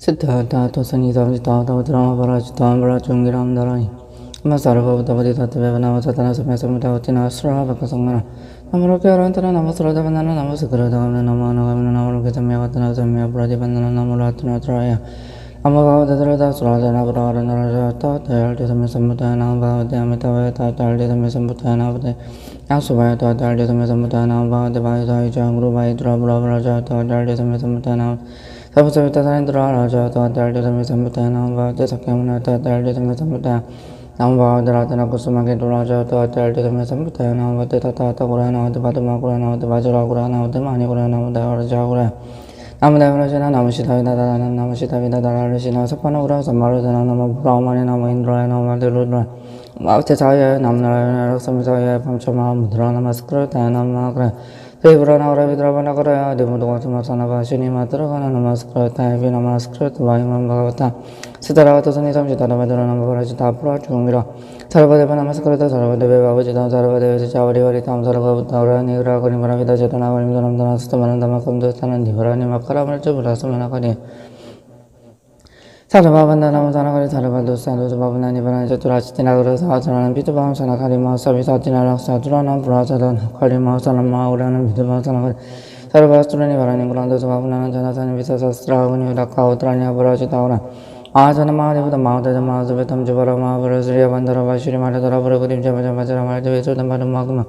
சித்தார்த்தா துவசங்கீதாவிதாவதராமபராஜிதாம் வராஜுங்கிராம் தராய் நம்ம சர்வபூதபதி தத்துவனவசதன சமய சமுதாவத்தின அஸ்ராபக சங்கன நமரோக்கியரந்தன நம சுரதவந்தன நம சுக்கிரதவன நம நவன நவலோக சமயவத்தன சமய பிரதிபந்தன நமராத்னோத்ராய நம்ம பாவதரதா சுராதன புராரணரதா தயாளி சமய சம்புதாய நாம் பாவத்தை அமிதவய தாத்தாளி சமய சம்புதாய நாபதே ஆசுபாய தாத்தாளி சமய சம்புதாய நாம் பாவத்தை பாயதாய் ஜாங்குருபாய் துராபுராபுராஜா தாத்தாளி சமய சம்புதாய நாம் 사부터부터 사인들어 라자 또한테 알려드리며 삼부터 나무바한테 석회문한테 알려드리며 삼부터 나무바하더라더나 구스마게 돌아자 또한테 알려드리며 삼부터 나무바한테 타타타 구라 나무한테 바드마 구라 나무한테 바주라 구라 나무한테 많이 구라 나무한테 어르자 구라 나무다이브라시나 나무시다비다다나 나무시다비다다라르시나 석파나구라 삼마르다나 나무 브라우마니 나무 인드라야 나무마들루드라 마우테 자야 남나라야 락삼사야 밤초마 무드라나 마스크라 다야나마 그래 वीर नवरविद्रव नगरय दिमुदुगतमसनभाषिणी मातृगण नमस्कृत वि नमस्कृत वायुमं भगवता सितरावत सुनीतं सितरवदुरणं भवरचिता पुराचुङ्गिर सर्वदेव नमस्कृत सर्वदेवे भवचितं सर्वदेव चावरिवरितां सर्वभूतवरनिग्रहकुनिवरविदचेतनावरिमिदनं धनस्तमनं धमकं दुस्तनं धिवराणि मकरमृचुभुलसमनकनि 사르바반다나무 사나가리 사르바도 사도스 바분나니 바나니 저투라치티나그르 사하사라는 비트바함 사나가리 마사 비 사티나락 사 두라나 브라사단 카리 마사나 마우라는 비트바함 사나 가리 사르바스투라니 바라니 그란도스 바분나는 자나사니 비사사스트라우니 라카우트라니 아브라지타우라 아자나 마하리부다 마우다자 마우스베 탐주바라 마브라스리아 반다라 바시리 마라다라 브라그림 자바자바자라 말드 웨소단 바른 마그마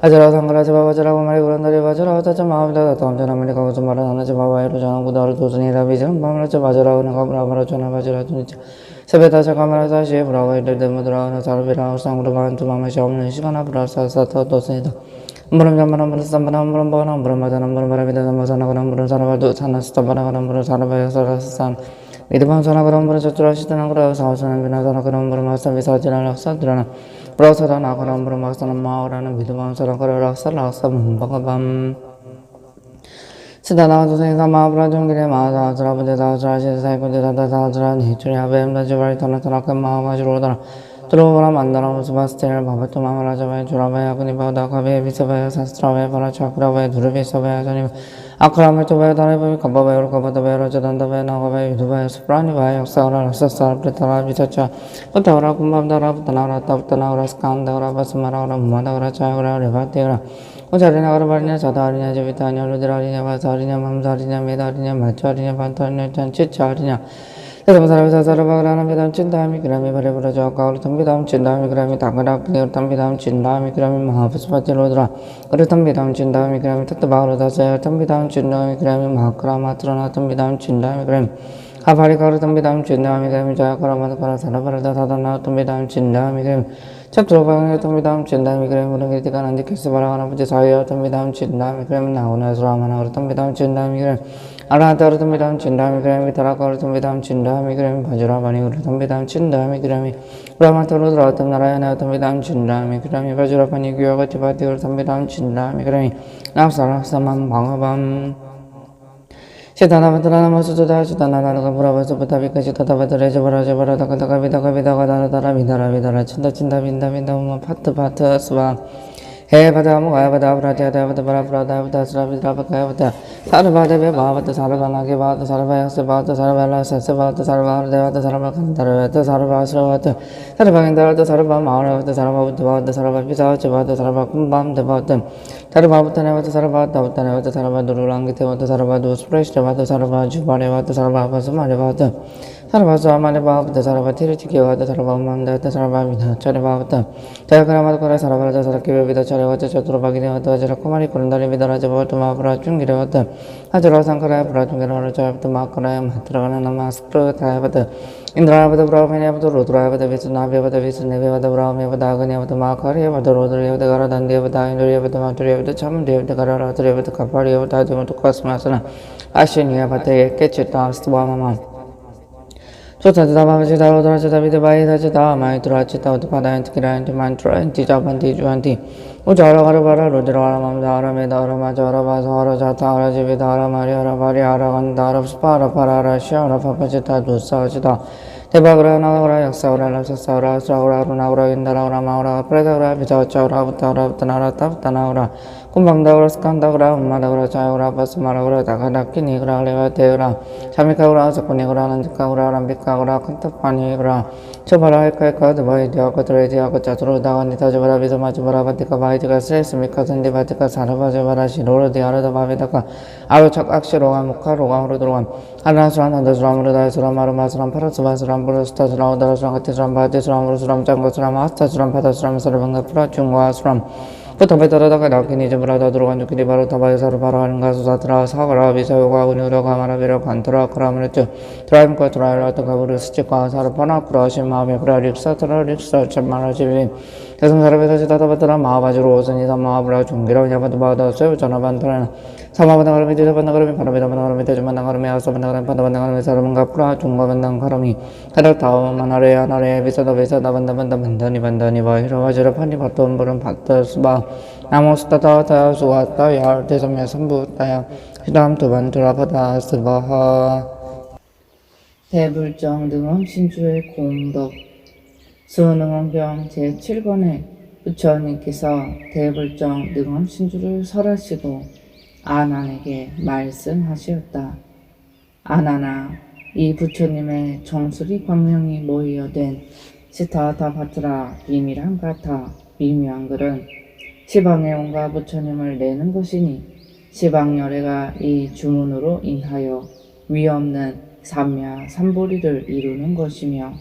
아자라자바자 마라자 바라지타 바자라는 제스라산다 바이데 아부지타 사이미르바 마우스베 타르타라 마브라브라 아자라 상가라자 바바자라 바마리 그란다리 바자라 타자 마우다다 탐자나 마리 가우스 마라나자 바바 이로 자나 구다르 도스니라 비자람 바마라자 바자라우나 가브라바라 자나 바자라 투니자 세베다자 카메라자 시에 브라바이들 데모드라우나 사르비라 상그라반 투마마 샤오는 시간아 브라사 사타 도스니다 무름 잠바람 무름 삼바람 무름 바람 무름 바다람 무름 바라비다 삼바사나가람 무름 사라바도 사나 스타바나가람 무름 사라바야 사라사산 미드방 사나가람 무름 저 투라시다나가라 사와사나 비나사나가람 무름 아사비 사지나 락사드라나 브라사다나가람 무름 아크라메 토바야 다레바야 가바바야 로카바다바야 라자단다바야 나가바야 유두바야 스프라니바야 역사라 락사사라 프레타라 비사차. 부타라 군밤다라 부타나라 타부타나라 스칸다라 바스마라라 무마다라 차야라 레바테라. 오자리냐 가르바리냐 자다리냐 제비타냐 루드라리냐 바사리냐 맘사리냐 메다리냐 마차리냐 반타리냐 잔치차리냐 사람이 사사르바그라는 비담 진다미 그라미 바레브라 저가우르 탐비담 진다미 그라미 당가라 클레어 탐비담 진다미 그라미 마하부스파티 로드라 그르 탐비담 진다미 그라미 타트바우르 다사야 탐비담 진다미 그라미 마하크라 마트라나 탐비담 진다미 그라미 하바리카르 탐비담 진다미 그라미 자야카라 마드파라 사라바르다 사다나 탐비담 진다미 그라미 찹트로바가 탐비담 진다미 그라미 무릉기티가 난디케스 바라가나 부지 사야 탐비담 진다미 그라미 나오나 스라마나 탐비담 진다미 그라미 아라타르 탐비담 진다미 그라미 타라카르 탐비담 진다미 그라미 바주라바니 우르 탐비담 진다미 그라미 브라마토르 드라탐 나라야나 탐비담 진다미 그라미 바주라바니 규야가티 바티 우르 탐비담 진다미 그라미 납사락사만 방어밤 시다나바드라나마수다다 시다나나가 브라바스부타비까지 타다바드레저바라저바라다가다가 비다가 비다가 다라다라 비다라 비다라 친다 친다 빈다 빈다 우마 파트 파트 스바 हे पदा मुगाय पदा प्रात्या दया पदा परा प्रादा पदा सरा पितरा पकाय पदा सारे बात बे भावत सारे बना के बात सारे भय से बात सारे बला से से बात सारे बार देवत सारे बकंदर वेत सारे बासर बात सारे बकंदर वेत सारे बा मार वेत सारे बा बुद्ध बात सारे बा पिता च बात सारे बा कुम बाम दे बात सारे बा बुद्ध ने वेत सारे बात दावत ने वेत सारे बा दुरुलांग ते वेत सारे बा दोष प्रेष्ठ बात सारे बा जुबाने वेत सारे बा बस मारे बात sarvasvamane bhavata sarvatiruchikevata sarvamandata sarvamidha charivavata jayakaramata kara sarvaraja sarakivavita charivata chaturabhaginevata vajrakumari kurandari vidaraja bhavata mahaprachungirevata ajara sankaraya prachungirevata jayavata makaraya mahatragana namaskritayavata इंद्रावत ब्राह्मण्यवत रुद्रावत विष्णुनाभ्यवत विष्णुदेवत ब्राह्म्यवत अग्न्यवत माकार्यवत रुद्रयवत गरदन्देवत इन्द्रियवत मातुर्यवत छमदेवत गररात्रयवत कपार्यवत आदिवत कस्मासन अश्विन्यवत एकेचित्तास्त्वामम 소 타다바바지다로드라지다비드바이다지다 마이트라지다 우드파다인티키라인티 만트라인티 자반티 주한티 우자라가르바라 루드라라맘다라메다라마자라바사라자타라지비다라마리아라바리아라간다랍스파라파라라시아라파파지다 두사지다 대박으라 나가라 역사오라 라사사오라 수라오라 루나오라 인다라오라 마오라 프레다오라 비자오차오라 부타오라 부타나오라 타부타나오라 kum방다오라 스칸다오라 음마다오라 자오라 바스마라오라 다가다키니그라 레와테오라. 자미카오라 사코니그라 난지카오라 람비카오라 칸타파니그라 초바라 할카이카 드바이 디아카 드레디아카 짜투로다가 니타즈바라 비드마즈바라 바티카 바이디카 스레스미카 산디바티카 사르바즈바라 시로르디아르다 바비다카 아로착 악시로가 무카 로가 호르드로가 하나수란 한다수람 무르다수람 마르마수람 파라수바수람 부르스타수람 오다라수람 가티수람 바티수람 우르수람 짱고수람 아스타수람 바다수람 서르방가 프라 중과수람 부터베다라다가 나키니 즈브라다 들어간 주키리 바로 타바이사로 바로 하는 가 수사트라 사가라 비사요가 우누려가 마라비라 관토라 크라무르츠 드라임과 드라이라트 가브르 스치과 사르 파나쿠라 시마미 브라 릭사트라 릭사 참마라지비 대성사르베사 시다타바트라 마하바지로 오선이사 마하브라 중기라 야바드바다 세우자나반트라나 사마반다가르미 디사반다가르미 파라비다반다가르미 대주반다가르미 아사반다가르미 파다반다가르미 사르문가 프라 중과반당가르미 카다타오마나레 아나레 비사다 비사다 반다반다 반다니 반다니 바히라와지라 파니 바톤 부른 바타스바 나모스타타타 수와타야 대성야 삼부타야 시담 두반투라바다 스바하. 대불정 능엄 신주의 공덕 수능엄경 제7권에 부처님께서 대불정 능엄 신주를 설하시고 아난에게 말씀하시었다. 아난아, 이 부처님의 정수리 광명이 모여된 시타타 파트라 비밀한 가타 미묘한 글은 시방에 온가 부처님을 내는 것이니 시방 열애가 이 주문으로 인하여 위없는 삼야 삼보리를 이루는 것이며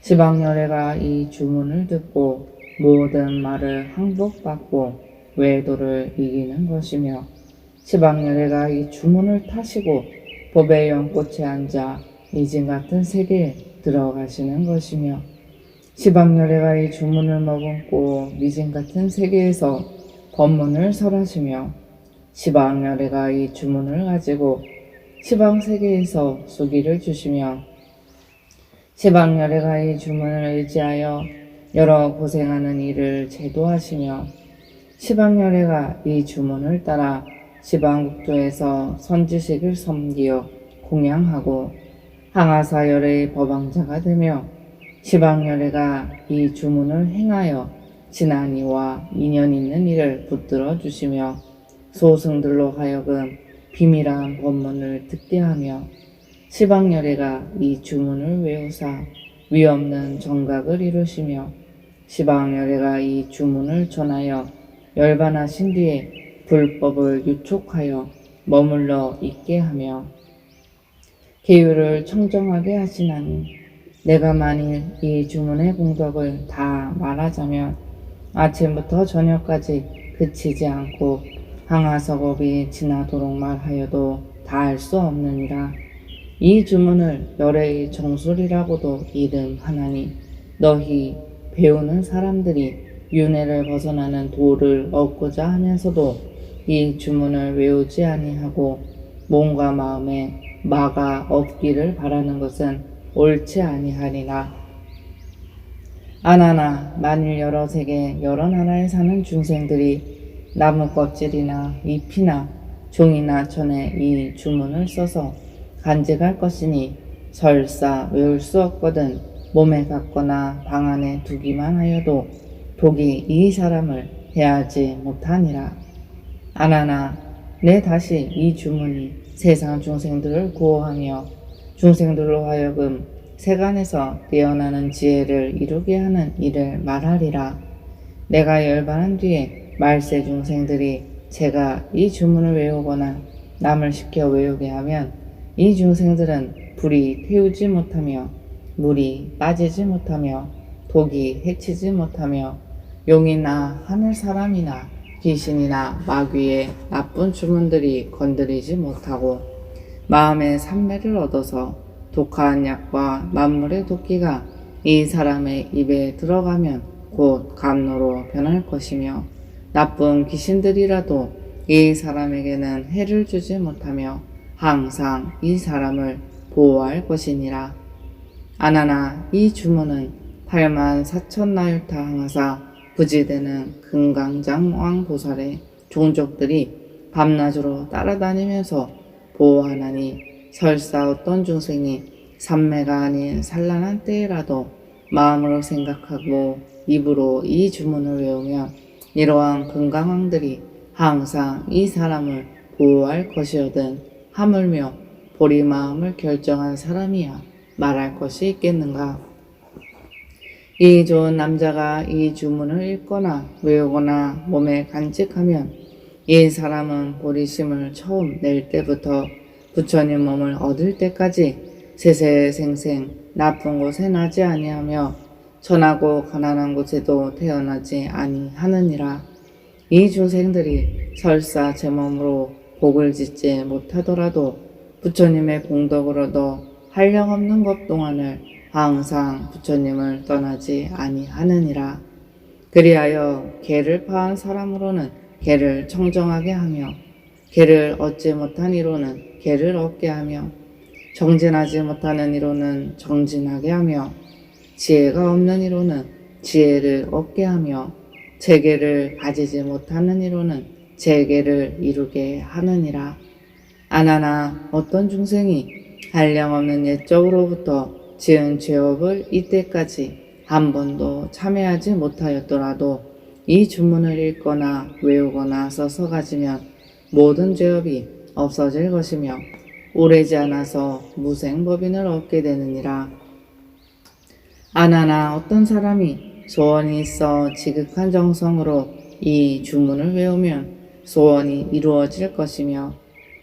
시방 열애가 이 주문을 듣고 모든 말을 항복받고 외도를 이기는 것이며 시방열애가 이 주문을 타시고 법의 연꽃에 앉아 이진 같은 세계에 들어가시는 것이며 시방열애가 이 주문을 머금고 미진 같은 세계에서 법문을 설하시며 시방열애가 이 주문을 가지고 시방 세계에서 수기를 주시며 시방열애가 이 주문을 의지하여 여러 고생하는 일을 제도하시며 시방열애가 이 주문을 따라 시방국토에서 선지식을 섬기어 공양하고 항아사열의 법왕자가 되며 시방열애가 이 주문을 행하여 지난 이와 인연 있는 일을 붙들어 주시며 소승들로 하여금 비밀한 법문을 듣게 하며 시방열애가 이 주문을 외우사 위없는 정각을 이루시며 시방열애가 이 주문을 전하여 열반하신 뒤에 불법을 유촉하여 머물러 있게 하며 계율을 청정하게 하시나니 내가 만일 이 주문의 공덕을 다 말하자면 아침부터 저녁까지 그치지 않고 항하석업이 지나도록 말하여도 다할수 없느니라. 이 주문을 열애의 정술이라고도 이름하나니 너희 배우는 사람들이 윤회를 벗어나는 도를 얻고자 하면서도 이 주문을 외우지 아니하고 몸과 마음에 마가 없기를 바라는 것은 옳지 아니하리라. 아나나 만일 여러 세계 여러 나라에 사는 중생들이 나무 껍질이나 잎이나 종이나 천에 이 주문을 써서 간직할 것이니 설사 외울 수 없거든 몸에 갖거나 방 안에 두기만 하여도 독이 이 사람을 해하지 못하니라. 아나나 내 다시 이 주문이 세상 중생들을 구호하며 중생들로 하여금 세간에서 깨어나는 지혜를 이루게 하는 일을 말하리라. 내가 열반한 뒤에 말세 중생들이 제가 이 주문을 외우거나 남을 시켜 외우게 하면 이 중생들은 불이 태우지 못하며 물이 빠지지 못하며 독이 해치지 못하며 용이나 하늘 사람이나 귀신이나 마귀의 나쁜 주문들이 건드리지 못하고 마음의 삼매를 얻어서 독한 약과 만물의 도끼가 이 사람의 입에 들어가면 곧 감로로 변할 것이며 나쁜 귀신들이라도 이 사람에게는 해를 주지 못하며 항상 이 사람을 보호할 것이니라. 아나나 이 주문은 8만 4천 나율타 항하사 부지되는 금강장 왕 보살의 종족들이 밤낮으로 따라다니면서 보호하나니 설사 어떤 중생이 삼매가 아닌 산란한 때라도 마음으로 생각하고 입으로 이 주문을 외우면 이러한 건강왕들이 항상 이 사람을 보호할 것이거든 하물며 보리 마음을 결정한 사람이야 말할 것이 있겠는가 이 좋은 남자가 이 주문을 읽거나 외우거나 몸에 간직하면 이 사람은 보리심을 처음 낼 때부터 부처님 몸을 얻을 때까지 세세생생 나쁜 곳에 나지 아니하며 천하고 가난한 곳에도 태어나지 아니하느니라. 이 중생들이 설사 제 몸으로 복을 짓지 못하더라도 부처님의 공덕으로 도 한량없는 것 동안을 항상 부처님을 떠나지 아니하느니라. 그리하여 개를 파한 사람으로는 개를 청정하게 하며 개를 얻지 못한 이로는 개를 얻게 하며 정진하지 못하는 이로는 정진하게 하며 지혜가 없는 이로는 지혜를 얻게 하며 재계를 가지지 못하는 이로는 재계를 이루게 하느니라. 아나나 어떤 중생이 한량없는 옛적으로부터 지은 죄업을 이때까지 한 번도 참여하지 못하였더라도 이 주문을 읽거나 외우거나 써서 가지면 모든 죄업이 없어질 것이며 오래지 않아서 무생법인을 얻게 되느니라. 아나나 어떤 사람이 소원이 있어 지극한 정성으로 이 주문을 외우면 소원이 이루어질 것이며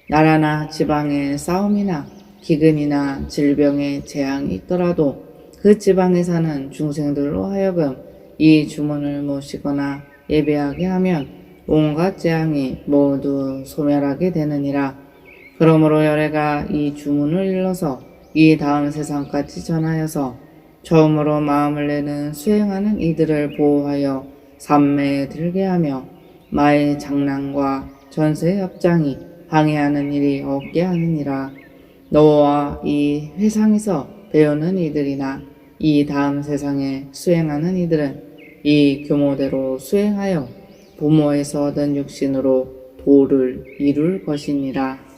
나라나 지방에 싸움이나 기근이나 질병의 재앙이 있더라도 그 지방에 사는 중생들로 하여금 이 주문을 모시거나 예배하게 하면 온갖 재앙이 모두 소멸하게 되느니라. 그러므로 열애가 이 주문을 일러서 이 다음 세상까지 전하여서 처음으로 마음을 내는 수행하는 이들을 보호하여 삼매에 들게 하며 마의 장난과 전세 협장이 방해하는 일이 없게 하느니라. 너와 이 회상에서 배우는 이들이나 이 다음 세상에 수행하는 이들은 이 규모대로 수행하여 부모에서 얻은 육신으로 도를 이룰 것이니라.